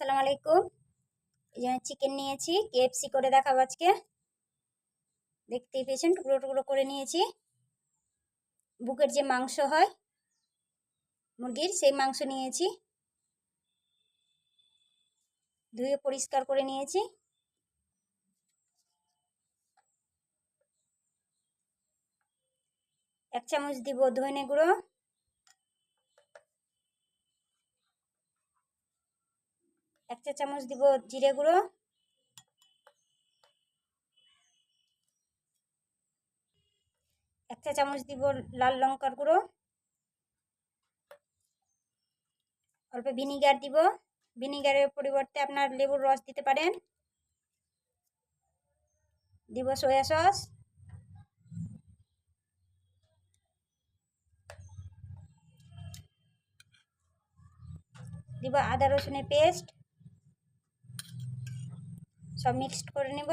আসসালামু আলাইকুম। এই চিকেন নিয়েছি কেএফসি করে দেখাবো আজকে। দেখতেই পেয়েছেন টুকরো টুকরো করে নিয়েছি। বুকের যে মাংস হয়, মুরগির, সেই মাংস নিয়েছি। ধুয়ে পরিষ্কার করে নিয়েছি। এক চামচ দিব ধনে গুঁড়ো চা চামচ দিব জিরে গুঁড়ো। এক চা চামচ দিব লাল লঙ্কার গুঁড়ো। অল্প ভিনিগার দিব। ভিনিগারের পরিবর্তে আপনার লেবুর রস দিতে পারেন। দিব সয়া সস। দিব আদা রসুনের পেস্ট। সব মিক্সড করে নেব।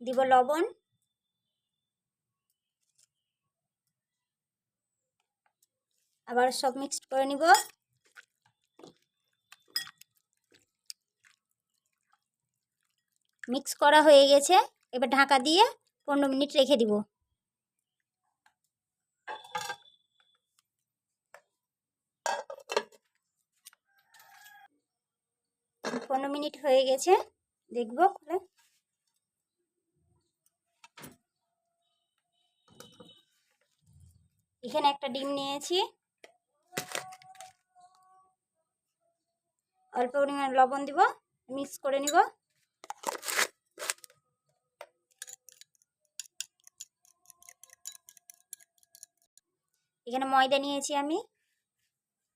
দিব লবণ। আবার সব মিক্সড করে নিব। মিক্স করা হয়ে গেছে। এবার ঢাকা দিয়ে পনেরো মিনিট রেখে দিব। পনেরো মিনিট হয়ে গেছে, দেখব খুলে। এখানে একটা ডিম নিয়েছি। অল্প পরিমাণ লবণ দিব, মিক্স করে নিব। এখানে ময়দা নিয়েছি আমি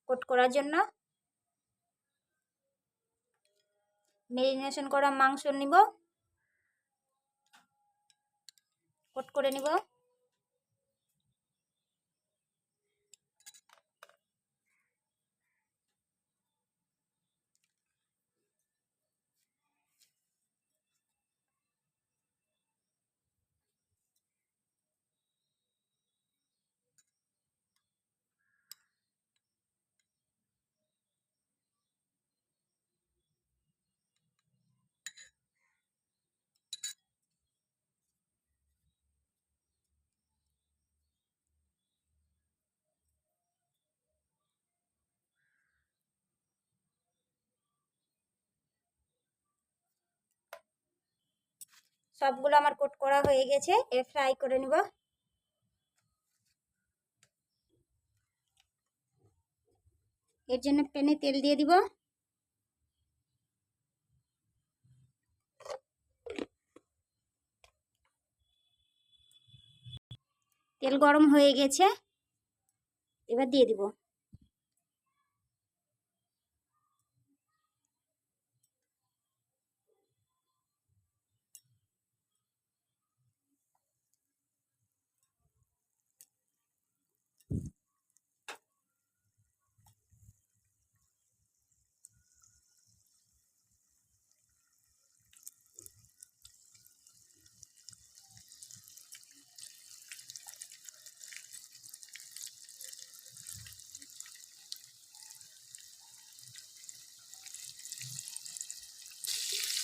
কোট করার জন্য। মেরিনেশন করা মাংস নিব। কোট করে নিব। সবগুলো আমার কোট করা হয়ে গেছে এ ফ্রাই করে নিব। এর জন্য প্যানে তেল দিয়ে দিব। তেল গরম হয়ে গেছে, এবার দিয়ে দিব।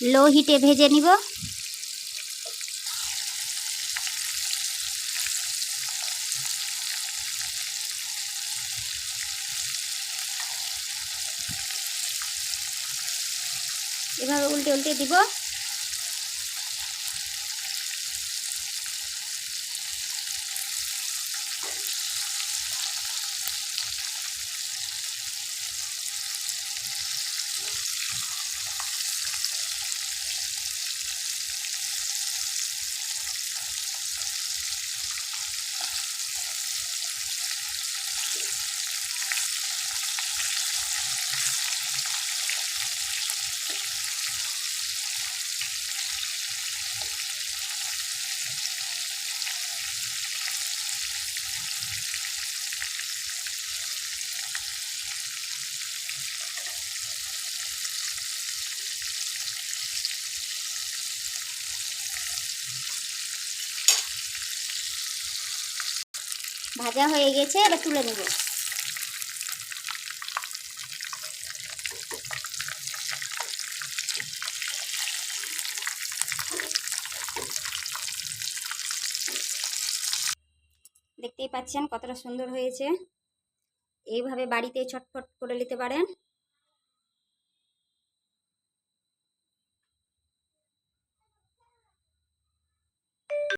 লো হিটে ভেজে নিব। এভাবে উল্টে উল্টে দিব। ভাজা হয়ে গেছে, এবার তুলে নেব। দেখতেই পাচ্ছেন কতটা সুন্দর হয়েছে। এইভাবে বাড়িতে ছটফট করে নিতে পারেন।